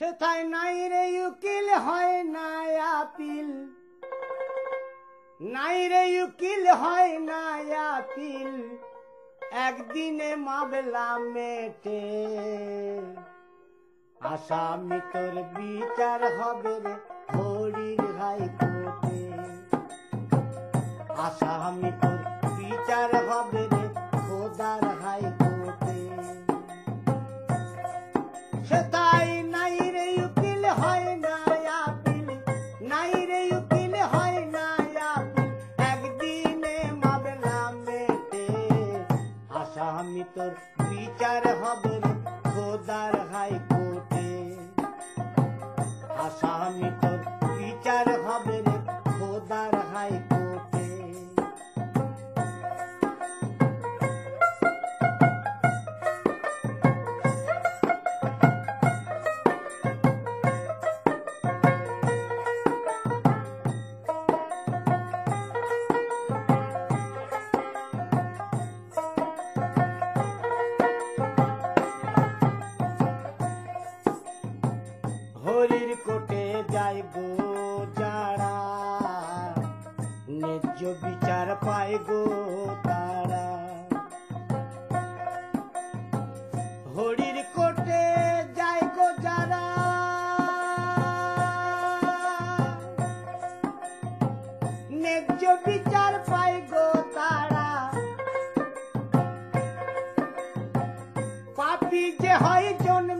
সেথায় নাই রে উকিল, হয় না আপিল। নাই রে উকিল, হয় না আপিল। একদিনে মামলা মেটে। আসামি তোর বিচার হবে রে হরির হাইকোর্টে। আসামি আসামি তোর বিচার হবে খোদার হাই কোর্টে আসামি তোর যাই গো যারা, ন্যায্য বিচার পায় গো তারা। হরির কোটে যাই গো যারা, ন্যায্য বিচার পায় গো তারা। পাপি যে হয় জন্মে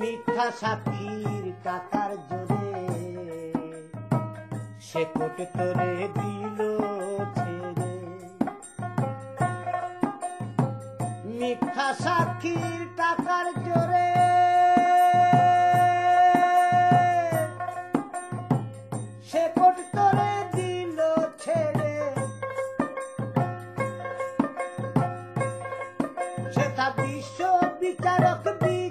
মিথ্যা সাথীর টাকার জোরে। সে কোট তোরে দিল ছেড়ে। মিথ্যা সাক্ষীর টাকার জোরে। সে কোট তোরে দিল ছেড়ে। সেটা বিশ্ব বিচারক বিচার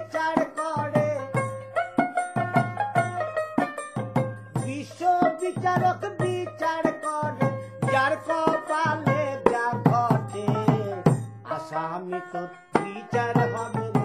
বিচার করে যার কপালে যা ঘটে আসামি তো বিচার হবে।